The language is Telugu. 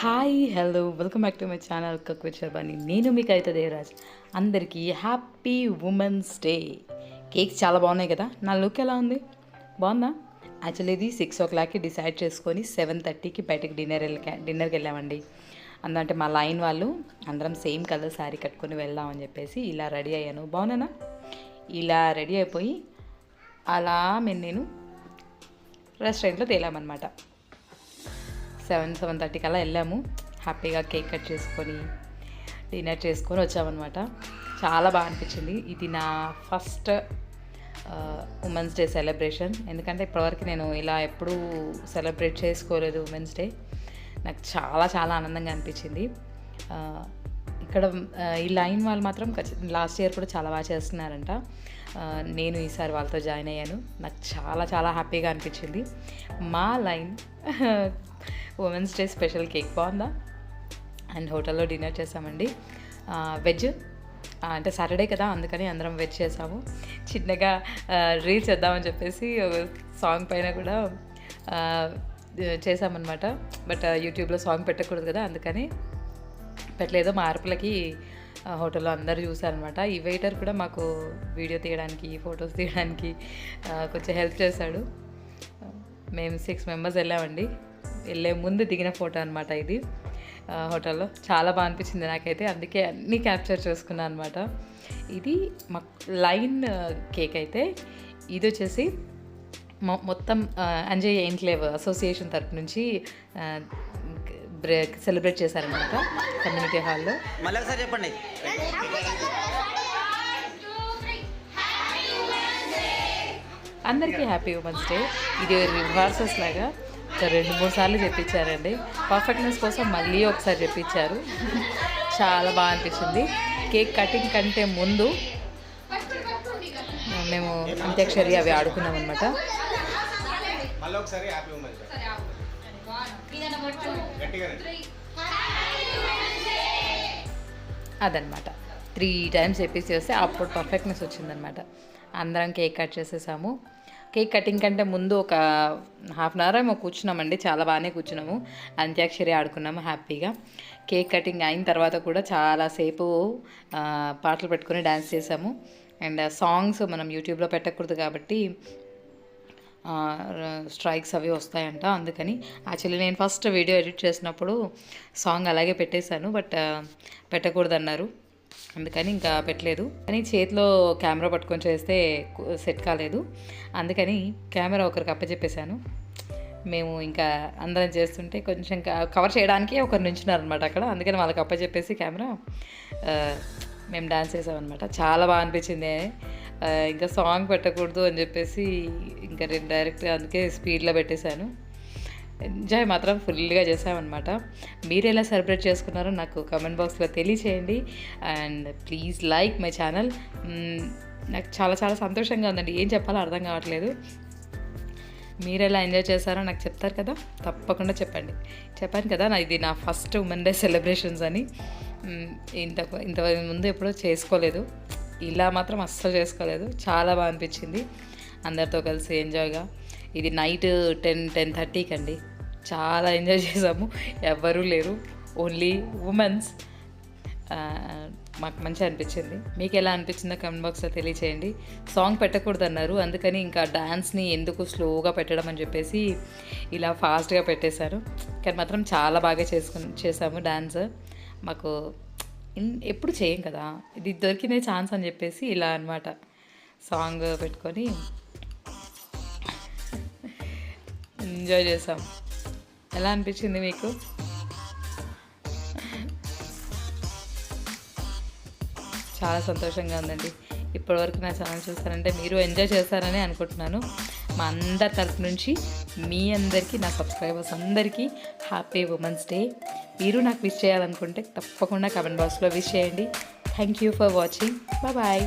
Hi hello welcome back to my channel cook with Sharbani నేను మీకు అయితే దేవరాజ్. అందరికీ హ్యాపీ ఉమెన్స్ డే. కేక్స్ చాలా బాగున్నాయి కదా? నా లుక్ ఎలా ఉంది? బాగుందా? యాక్చువల్లీ ఇది సిక్స్ ఓ క్లాక్కి డిసైడ్ చేసుకొని సెవెన్ థర్టీకి బయటకు డిన్నర్ వెళ్ళా డిన్నర్కి వెళ్ళామండి. అందుకంటే మా లైన్ వాళ్ళు అందరం సేమ్ కలర్ శారీ కట్టుకొని వెళ్దామని చెప్పేసి ఇలా రెడీ అయ్యాను. బాగున్నానా? ఇలా రెడీ అయిపోయి అలా మేము నేను రెస్టారెంట్లో తేలామన్నమాట. సెవెన్ సెవెన్ థర్టీ అలా వెళ్ళాము. హ్యాపీగా కేక్ కట్ చేసుకొని డిన్నర్ చేసుకొని వచ్చామన్నమాట. చాలా బాగా అనిపించింది. ఇది నా ఫస్ట్ ఉమెన్స్ డే సెలబ్రేషన్. ఎందుకంటే ఇప్పటివరకు నేను ఇలా ఎప్పుడూ సెలబ్రేట్ చేసుకోలేదు ఉమెన్స్ డే. నాకు చాలా చాలా ఆనందంగా అనిపించింది. ఇక్కడ ఈ లైన్ వాళ్ళు మాత్రం లాస్ట్ ఇయర్ కూడా చాలా బాగా చేస్తున్నారంట. నేను ఈసారి వాళ్ళతో జాయిన్ అయ్యాను. నాకు చాలా చాలా హ్యాపీగా అనిపించింది. మా line women's day special cake బాగుందా? అండ్ హోటల్లో డిన్నర్ చేసామండి. వెజ్ అంటే సాటర్డే కదా అందుకని అందరం వెజ్ చేసాము. చిన్నగా రీల్ చేద్దామని చెప్పేసి ఒక సాంగ్ పైన కూడా చేసామన్నమాట. బట్ యూట్యూబ్లో సాంగ్ పెట్టకూడదు కదా అందుకని పెట్టలేదు. మా అరుపులకి ఆ, హోటల్లో అందరు చూసారనమాట ఈ వెయిటర్ కూడా మాకు వీడియో తీయడానికి ఫొటోస్ తీయడానికి కొంచెం హెల్ప్ చేశాడు. మేము సిక్స్ మెంబర్స్ వెళ్ళామండి. వెళ్ళే ముందు దిగిన ఫోటో అనమాట ఇది. హోటల్లో చాలా బాగా అనిపించింది నాకైతే. అందుకే అన్నీ క్యాప్చర్ చేసుకున్నాను అనమాట ఇది మా లైన్ కేక్ అయితే. ఇది వచ్చేసి మొ- మొత్తం అంజయ్ ఎయిన్క్లేవ్ అసోసియేషన్ తరపు నుంచి బ్రేక్ సెలబ్రేట్ చేశారనమాట కమ్యూనిటీ హాల్లో. మళ్ళీ ఒకసారి చెప్పండి. అందరికీ హ్యాపీ ఉమెన్స్ డే. ఇది రిహార్సల్స్ లాగా ఒక రెండు మూడు సార్లు చెప్పించారండి. పర్ఫెక్ట్నెస్ కోసం మళ్ళీ ఒకసారి చెప్పించారు. చాలా బాగా అనిపించింది. కేక్ కటింగ్ కంటే ముందు మేము అంత్యాక్షరి అవి ఆడుకున్నాం అనమాట అదనమాట. త్రీ టైమ్స్ చెప్పేసి వస్తే అప్పుడు పర్ఫెక్ట్నెస్ వచ్చిందనమాట. అందరం కేక్ కట్ చేసేసాము. కేక్ కటింగ్ కంటే ముందు ఒక హాఫ్ అన్ అవర్ ఏమో కూర్చున్నామండి. చాలా బాగానే కూర్చున్నాము. అంత్యాక్షరి ఆడుకున్నాము హ్యాపీగా. కేక్ కటింగ్ అయిన తర్వాత కూడా చాలాసేపు పాటలు పెట్టుకొని డ్యాన్స్ చేసాము. అండ్ సాంగ్స్ మనం యూట్యూబ్లో పెట్టకూడదు కాబట్టి స్ట్రైక్స్ అవి వస్తాయంట. అందుకని యాక్చువల్లీ నేను ఫస్ట్ వీడియో ఎడిట్ చేసినప్పుడు సాంగ్ అలాగే పెట్టేశాను. బట్ పెట్టకూడదన్నారు. అందుకని ఇంకా పెట్టలేదు. కానీ చేతిలో కెమెరా పట్టుకొని చేస్తే సెట్ కాలేదు. అందుకని కెమెరా ఒకరికి అప్పచెప్పేశాను. మేము ఇంకా అందరం చేస్తుంటే కొంచెం కవర్ చేయడానికి ఒకరు నుంచున్నారు అనమాట అక్కడ. అందుకని వాళ్ళకి అప్పచెప్పేసి కెమెరా మేము డాన్స్ చేసామన్నమాట. చాలా బాగా అనిపించింది. ఇంకా సాంగ్ పెట్టకూడదు అని చెప్పేసి ఇంకా నేను డైరెక్ట్ అందుకే స్పీడ్లో పెట్టేశాను. ఎంజాయ్ మాత్రం ఫుల్గా చేసామన్నమాట మీరు ఎలా సెలబ్రేట్ చేసుకున్నారో నాకు కమెంట్ బాక్స్లో తెలియచేయండి. And please like my channel నాకు చాలా చాలా సంతోషంగా ఉందండి. ఏం చెప్పాలో అర్థం కావట్లేదు. మీరు ఎలా ఎంజాయ్ చేశారో నాకు చెప్తారు కదా? తప్పకుండా చెప్పండి. చెప్పాను కదా నా ఇది నా ఫస్ట్ ఉమెన్ డే సెలబ్రేషన్స్ అని. Hmm, ఇంత ఇంత ముందు ఎప్పుడో చేసుకోలేదు. ఇలా మాత్రం అస్సలు చేసుకోలేదు. చాలా బాగా అనిపించింది. అందరితో కలిసి ఎంజాయ్గా. ఇది నైట్ టెన్ టెన్ థర్టీకి అండి చాలా ఎంజాయ్ చేసాము ఎవ్వరూ లేరు. Only women's. మాకు మంచిగా అనిపించింది. మీకు ఎలా అనిపించిందో కమెంట్ బాక్స్లో తెలియచేయండి. సాంగ్ పెట్టకూడదు అన్నారు అందుకని ఇంకా డ్యాన్స్ని ఎందుకు స్లోగా పెట్టడం అని చెప్పేసి ఇలా ఫాస్ట్గా పెట్టేశారు. కానీ మాత్రం చాలా బాగా చేసుకుని చేసాము డ్యాన్స్ మాకు ఎప్పుడు చేయం కదా. ఇది దొరికిన ఛాన్స్ అని చెప్పేసి ఇలా అన్నమాట. సాంగ్ పెట్టుకొని ఎంజాయ్ చేసాం. ఎలా అనిపించింది మీకు? చాలా సంతోషంగా ఉందండి. ఇప్పటివరకు నా ఛానల్ చూస్తారంటే మీరు ఎంజాయ్ చేస్తారని అనుకుంటున్నాను. మా అందరి తరపు నుంచి మీ అందరికీ నా సబ్స్క్రైబర్స్ అందరికీ హ్యాపీ ఉమెన్స్ డే. మీరు నాకు విష్ చేయాలనుకుంటే తప్పకుండా కమెంట్ బాక్స్లో విష్ చేయండి. Thank you for watching. Bye